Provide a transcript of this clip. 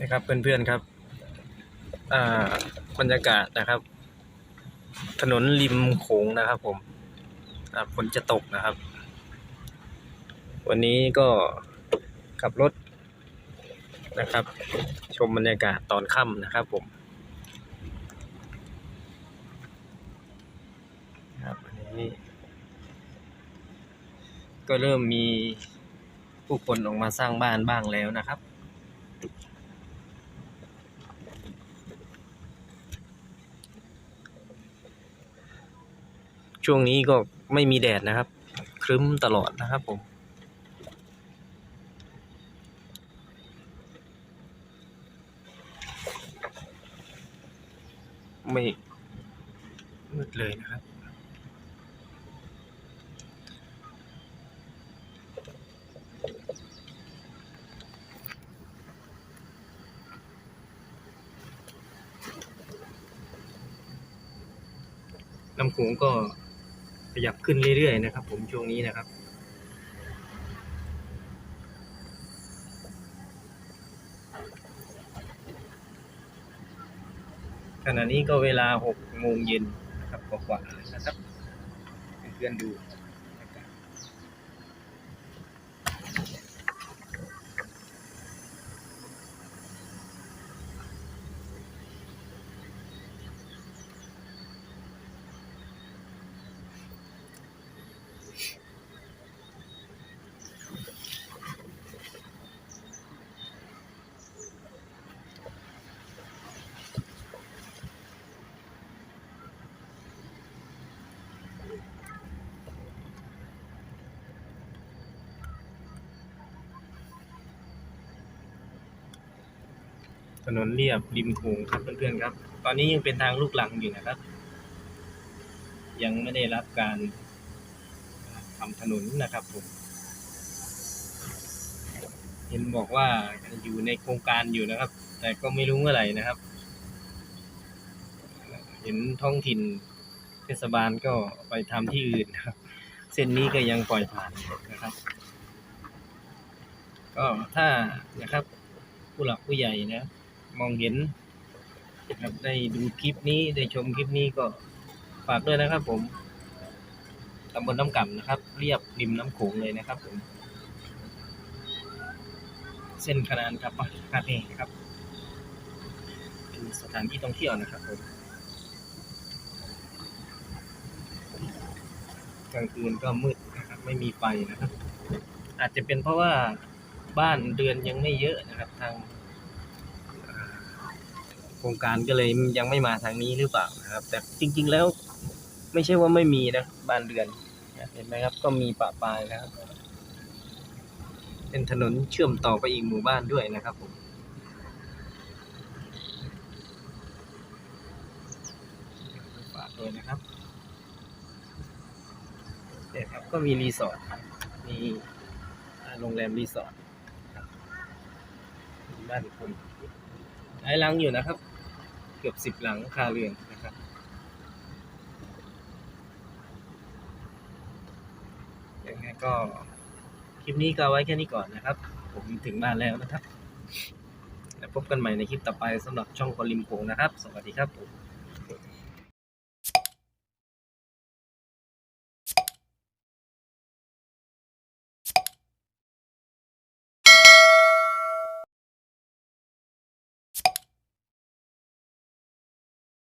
นะครับเพื่อนๆครับอ่าบรรยากาศนะครับ ถนนริมโขงนะครับ ผมอ่าฝนจะตกนะครับ วันนี้ก็ขับรถนะครับ ชมบรรยากาศตอนค่ำนะครับ ผมครับอันนี้ก็เริ่มมีผู้คนออกมาสร้างบ้านบ้างแล้วนะครับ ช่วงนี้ก็ไม่มีแดดนะครับ ครึ้มตลอดนะครับผม ไม่มืดเลยนะครับน้ำโขงก็ ขยับขึ้นเรื่อยๆนะครับ ผมช่วงนี้นะครับ ขณะนี้ก็เวลาหกโมงเย็นนะครับกว่าๆนะครับเพื่อนๆดู นนเรียบริมโขงครับเพื่อนๆครับ ตอนนี้ยังเป็นทางลูกหลังอยู่นะครับ ยังไม่ได้รับการทำถนนนะครับผมเห็นบอกว่าอยู่ในโครงการอยู่นะครับ แต่ก็ไม่รู้เมื่อไหร่นะครับ เห็นท้องถิ่นเทศบาลก็ไปทำที่อื่นนะครับ เส้นนี้ก็ยังปล่อยผ่านนะครับ ก็ถ้านะครับผู้หลักผู้ใหญ่นะ มองเห็นนะครับได้ดูคลิปนี้ได้ชมคลิปนี้ก็ฝากด้วยนะครับ ผมตำบลน้ำก่ำนะครับ เรียบริมน้ำโขงเลยนะครับ ผม เส้นขนานกับคาเฟ่ครับเป็นสถานที่ท่องเที่ยวนะครับผมกลางคืนก็มืดนะครับไม่มีไฟนะครับ อาจจะเป็นเพราะว่าบ้านเรือนยังไม่เยอะนะครับ ทาง โครงการก็เลยยังไม่มาทางนี้หรือเปล่านะครับ แต่จริง ๆแล้วไม่ใช่ว่าไม่มีนะบ้านเรือนเห็นไหมครับ ก็มีปะปายนะครับ เป็นถนนเชื่อมต่อไปอีกหมู่บ้านด้วยนะครับผมฝากด้วยนะครับเนี่ยครับก็มีรีสอร์ทมีโรงแรมรีสอร์ทบ้านคนหลายหลังอยู่นะครับ เกือบสิบหลังคาเรือนนะครับ ยังไงก็คลิปนี้ก็ไว้แค่นี้ก่อนนะครับ ผมถึงบ้านแล้วนะครับแล้วพบกันใหม่ในคลิปต่อไปสำหรับช่องคนริมโขงนะครับ สวัสดีครับผม